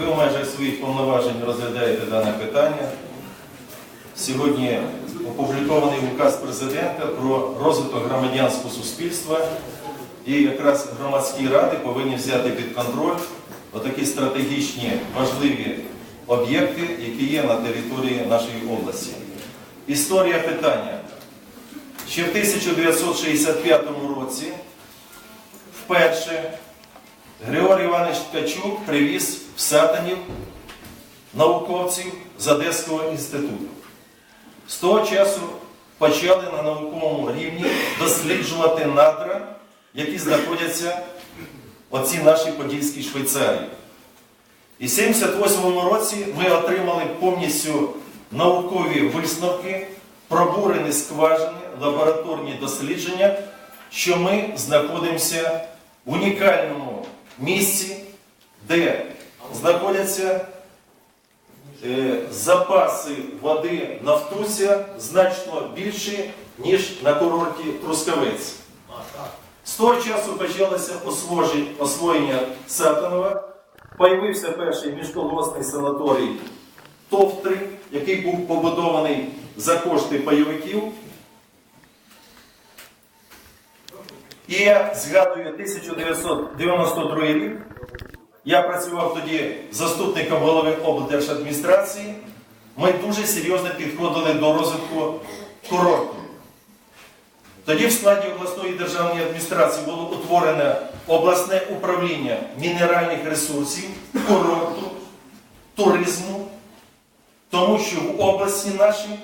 ви в межах своїх повноважень розглядаєте дане питання. Сьогодні опублікований указ президента про розвиток громадянського суспільства. І якраз громадські ради повинні взяти під контроль отакі стратегічні важливі об'єкти, які є на території нашої області. Історія питання. Ще в 1965 році вперше Григорій Іванович Ткачук привіз в Сатанів науковців з Одеського інституту. З того часу почали на науковому рівні досліджувати надра, які знаходяться в оцій нашій Подільській Швейцарії. І в 78 році ми отримали повністю наукові висновки, пробурені скважини, лабораторні дослідження, що ми знаходимося в унікальному місці, де знаходяться е, запаси води Нафтуся значно більші, ніж на курорті Трускавець. З того часу почалося освоєння Сатанова. Появився перший міжколгосний санаторій ТОВ-3, який був побудований за кошти пайовиків. І я згадую 1992 рік. Я працював тоді заступником голови облдержадміністрації. Ми дуже серйозно підходили до розвитку курорту. Тоді в складі обласної державної адміністрації було утворене обласне управління мінеральних ресурсів, курорту, туризму, тому що в області нашій,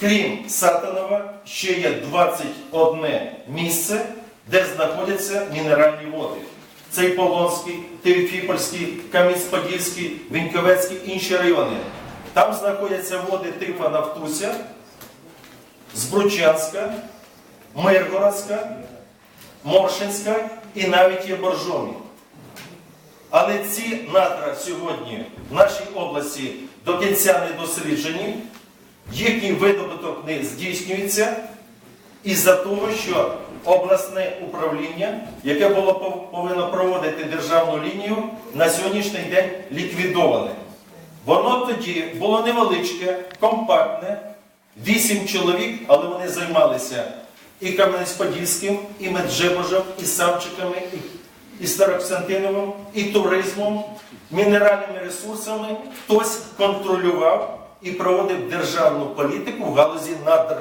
крім Сатанова, ще є 21 місце, де знаходяться мінеральні води. Це і Полонський, Теофіпольський, Кам'янець-Подільський, Віньковецький інші райони. Там знаходяться води типу Нафтуся, Збручанська, Миргородська, Моршинська і навіть є боржомі. Але ці надра сьогодні в нашій області до кінця не досліджені, їхній видобуток не здійснюється із-за того, що обласне управління, яке було повинно проводити державну лінію, на сьогоднішній день ліквідоване. Воно тоді було невеличке, компактне, вісім чоловік, але вони займалися і Кам'янець-Подільським, і Меджибожем, і Самчиками, і, і Староксантиновим, і туризмом, мінеральними ресурсами. Хтось контролював і проводив державну політику в галузі надр.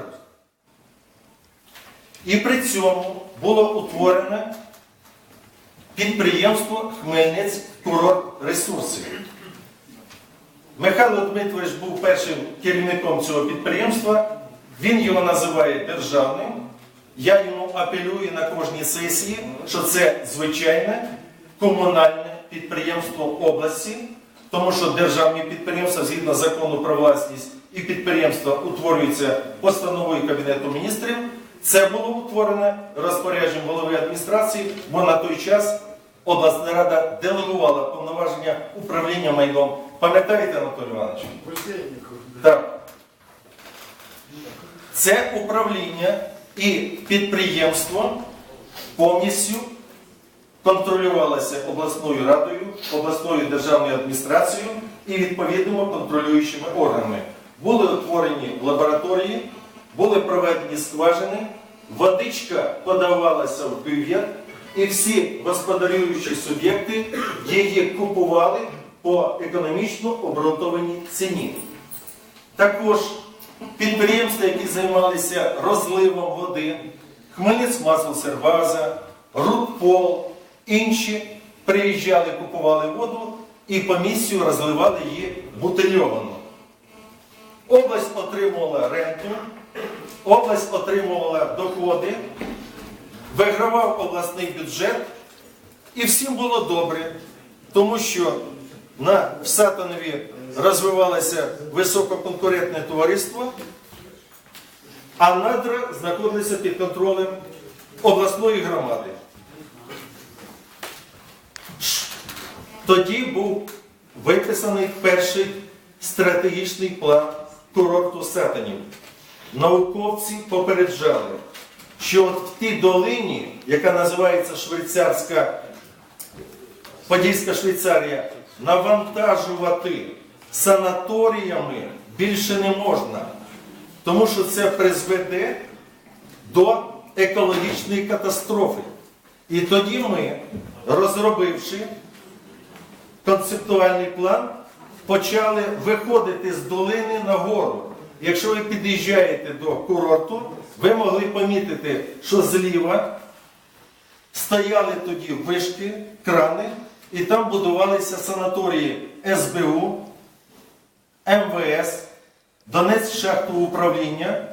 І при цьому було утворене підприємство Хмельниць курорт ресурсів. Михайло Дмитрович був першим керівником цього підприємства. Він його називає державним. Я йому апелюю на кожній сесії, що це звичайне комунальне підприємство області, тому що державні підприємства згідно закону про власність і підприємства утворюються постановою Кабінету міністрів. Це було утворене розпорядженням голови адміністрації, бо на той час обласна рада делегувала повноваження управління майном. Пам'ятаєте, Анатолій Іванович? Так. Це управління і підприємство повністю контролювалося обласною радою, обласною державною адміністрацією і відповідними контролюючими органами. Були утворені лабораторії, були проведені скважини, водичка подавалася в бювет, і всі господарюючі суб'єкти її купували по економічно обґрунтованій ціні. Також підприємства, які займалися розливом води, Хмельницьмаслосербаза, Рудпол, інші приїжджали, купували воду і по місцю розливали її бутильовано. Область отримувала ренту, область отримувала доходи, вигравав обласний бюджет, і всім було добре, тому що на в Сатанові розвивалося висококонкурентне товариство, а надра знаходилися під контролем обласної громади. Тоді був виписаний перший стратегічний план курорту Сатанів. Науковці попереджали, що от в тій долині, яка називається Швейцарська Подільська Швейцарія, навантажувати санаторіями більше не можна, тому що це призведе до екологічної катастрофи. І тоді ми, розробивши концептуальний план, почали виходити з долини на гору. Якщо ви під'їжджаєте до курорту, ви могли помітити, що зліва стояли тоді вишки, крани, і там будувалися санаторії СБУ, МВС, Донецьк шахтове управління,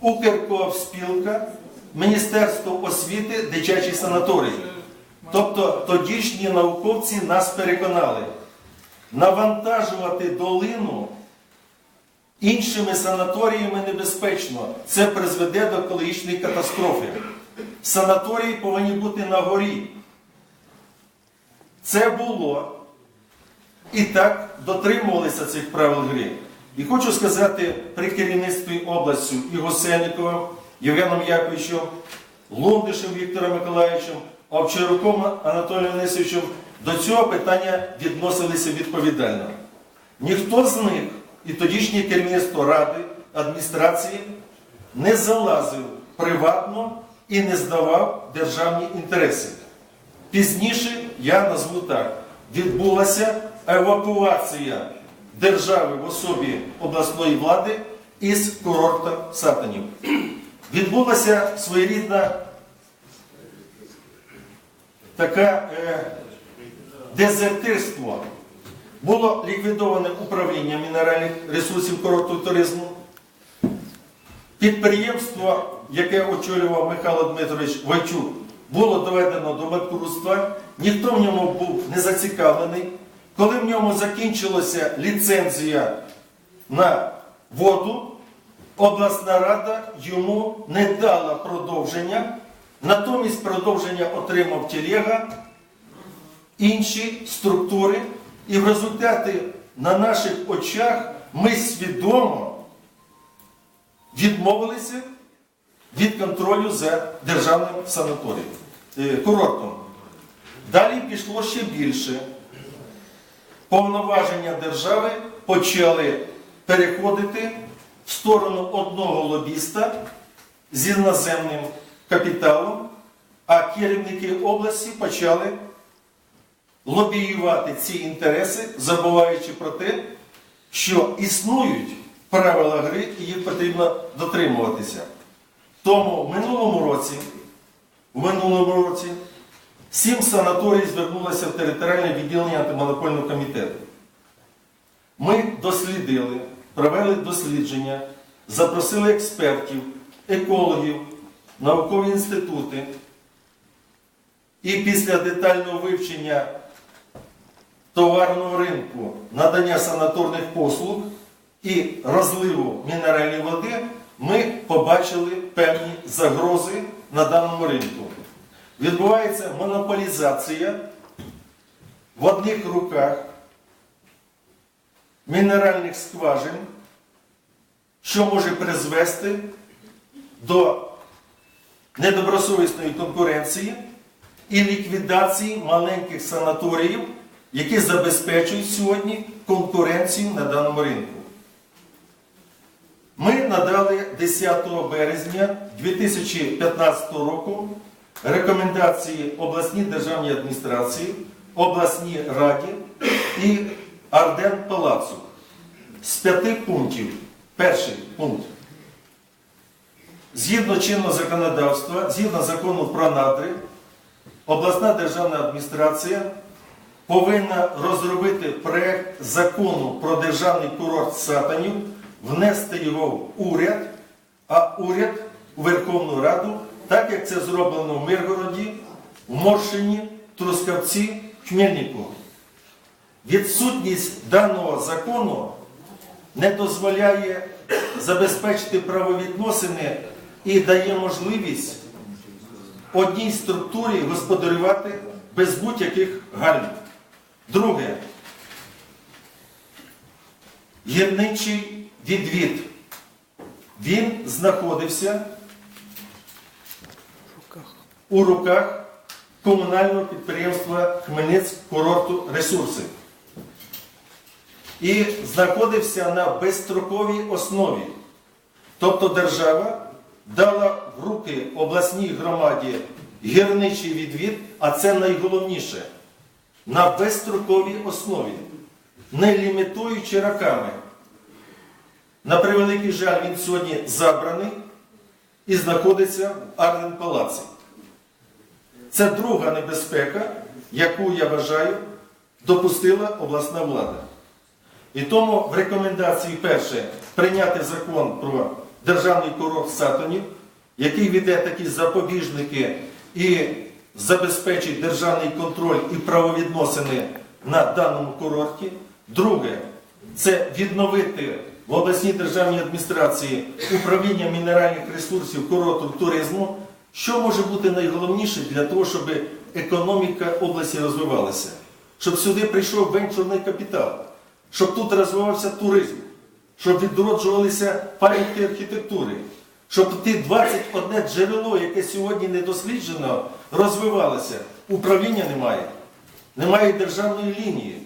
Укрковспілка, Міністерство освіти, дитячий санаторій. Тобто тодішні науковці нас переконали, навантажувати долину іншими санаторіями небезпечно. Це призведе до екологічної катастрофи. Санаторії повинні бути на горі. Це було. І так дотримувалися цих правил гри. І хочу сказати при керівництві областю і Гусельниковим, Євгеном Яковичем, Лундишем Віктором Миколаївичем, Овчаруком Анатолієм Денисовичем до цього питання відносилися відповідально. Ніхто з них і тодішнє керівництво ради, адміністрації не залазив приватно і не здавав державні інтереси. Пізніше я назву так: відбулася евакуація держави в особі обласної влади із курорта Сатанів. Відбулася своєрідна така е, дезертирство. Було ліквідоване управління мінеральних ресурсів і туризму. Підприємство, яке очолював Михайло Дмитрович Войчук, було доведено до банкрутства, ніхто в ньому був не зацікавлений. Коли в ньому закінчилася ліцензія на воду, обласна рада йому не дала продовження, натомість продовження отримав Телега, інші структури, і в результаті на наших очах ми свідомо відмовилися від контролю за державним санаторієм, е, курортом. Далі пішло ще більше. Повноваження держави почали переходити в сторону одного лобіста з іноземним капіталом, а керівники області почали лобіювати ці інтереси, забуваючи про те, що існують правила гри і їх потрібно дотримуватися. Тому в минулому році, в минулому році сім санаторій звернулося в територіальне відділення антимонопольного комітету. Ми дослідили, провели дослідження, запросили експертів, екологів, наукові інститути. І після детального вивчення товарного ринку, надання санаторних послуг і розливу мінеральної води, ми побачили певні загрози на даному ринку. Відбувається монополізація в одних руках мінеральних скважин, що може призвести до недобросовісної конкуренції і ліквідації маленьких санаторіїв, які забезпечують сьогодні конкуренцію на даному ринку. Ми надали 10 березня 2015 року рекомендації обласній державній адміністрації, обласній раді і Арден Палацу з п'яти пунктів. Перший пункт. Згідно чинного законодавства, згідно закону про надри, обласна державна адміністрація повинна розробити проєкт закону про державний курорт Сатанів, внести його в уряд, а уряд у Верховну Раду, так як це зроблено в Миргороді, в Моршині, Трускавці, Хмельнику. Відсутність даного закону не дозволяє забезпечити правовідносини і дає можливість одній структурі господарювати без будь-яких гальм. Друге, гірничий відвід. Він знаходився у руках комунального підприємства Хмельницьк курорту ресурси. і знаходився на безстроковій основі. Тобто держава дала в руки обласній громаді гірничий відвід, а це найголовніше на безстроковій основі, не лімітуючи роками. На превеликий жаль, він сьогодні забраний і знаходиться в Арлен Палаці. Це друга небезпека, яку я вважаю, допустила обласна влада. І тому в рекомендації перше прийняти закон про державний курорт Сатонів, який веде такі запобіжники і забезпечить державний контроль і правовідносини на даному курорті. Друге, це відновити в обласній державній адміністрації управління мінеральних ресурсів курорту туризму, що може бути найголовніше для того, щоб економіка області розвивалася, щоб сюди прийшов венчурний капітал, щоб тут розвивався туризм, щоб відроджувалися пам'ятки архітектури, щоб ті 21 джерело, яке сьогодні не досліджено, розвивалося. Управління немає, немає державної лінії.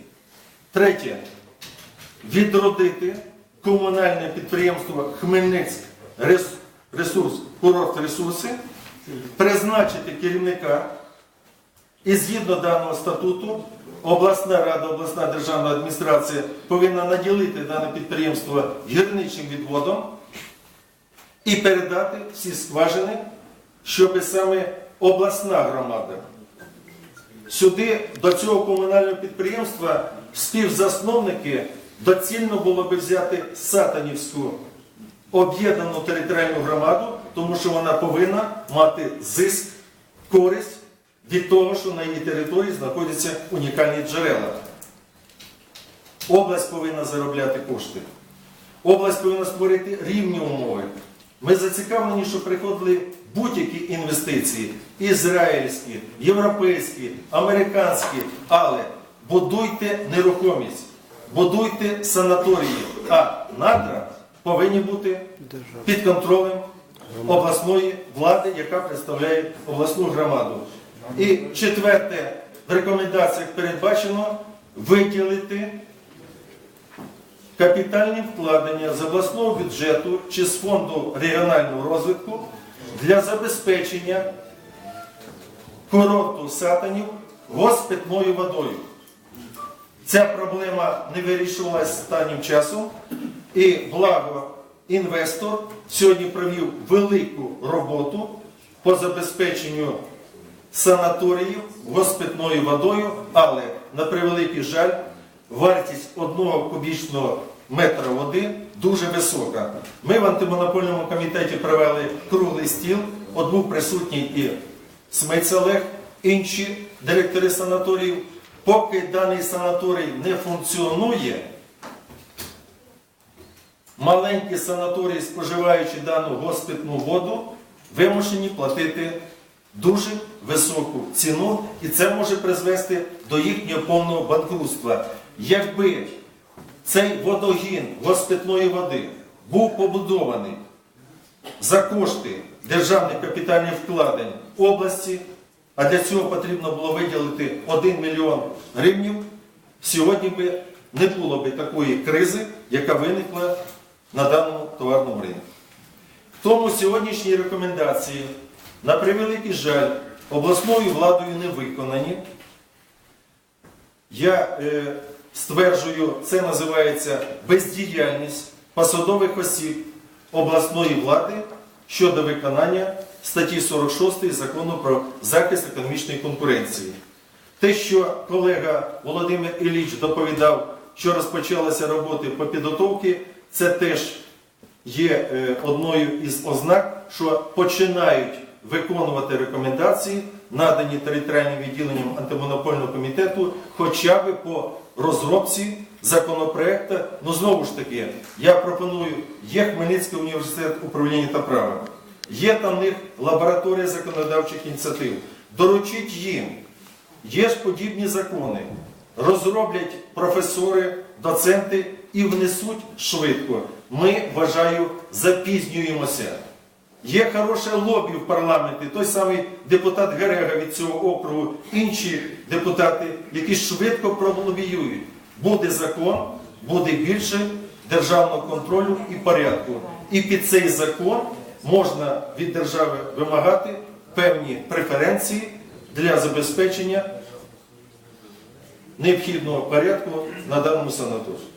Третє відродити комунальне підприємство Хмельницьк ресурс, курорт ресурси, призначити керівника і згідно даного статуту обласна рада, обласна державна адміністрація повинна наділити дане підприємство гірничим відводом і передати всі скважини, щоб саме обласна громада сюди до цього комунального підприємства співзасновники доцільно було би взяти Сатанівську об'єднану територіальну громаду, тому що вона повинна мати зиск, користь від того, що на її території знаходяться унікальні джерела. Область повинна заробляти кошти. Область повинна створити рівні умови. Ми зацікавлені, щоб приходили будь-які інвестиції ізраїльські, європейські, американські, але будуйте нерухомість, будуйте санаторії, а надра повинні бути під контролем обласної влади, яка представляє обласну громаду. І четверте, в рекомендаціях передбачено виділити капітальні вкладення з обласного бюджету чи з фонду регіонального розвитку для забезпечення курорту сатанів госпітною водою. Ця проблема не вирішувалася останнім часом, і благо інвестор сьогодні провів велику роботу по забезпеченню санаторіїв госпітною водою, але на превеликий жаль, вартість одного кубічного метра води дуже висока. Ми в антимонопольному комітеті провели круглий стіл, от присутній і Смець Олег, інші директори санаторіїв. Поки даний санаторій не функціонує, маленькі санаторії, споживаючи дану госпітну воду, вимушені платити дуже високу ціну, і це може призвести до їхнього повного банкрутства. Якби цей водогін госпітної води був побудований за кошти державних капітальних вкладень області, а для цього потрібно було виділити 1 мільйон гривнів, сьогодні би не було б такої кризи, яка виникла на даному товарному ринку. Тому сьогоднішні рекомендації, на превеликий жаль, обласною владою не виконані. Я е, стверджую, це називається бездіяльність посадових осіб обласної влади щодо виконання статті 46 закону про захист економічної конкуренції. Те, що колега Володимир Ілліч доповідав, що розпочалися роботи по підготовці, це теж є е, одною із ознак, що починають виконувати рекомендації, надані територіальним відділенням антимонопольного комітету, хоча б по розробці законопроекту. Ну знову ж таки, я пропоную, є Хмельницький університет управління та права, є там в них лабораторія законодавчих ініціатив. Доручіть їм, є ж подібні закони, розроблять професори, доценти і внесуть швидко. Ми, вважаю, запізнюємося. Є хороше лобі в парламенті, той самий депутат Герега від цього округу, інші депутати, які швидко пролобіюють. Буде закон, буде більше державного контролю і порядку. І під цей закон можна від держави вимагати певні преференції для забезпечення необхідного порядку на даному санаторії.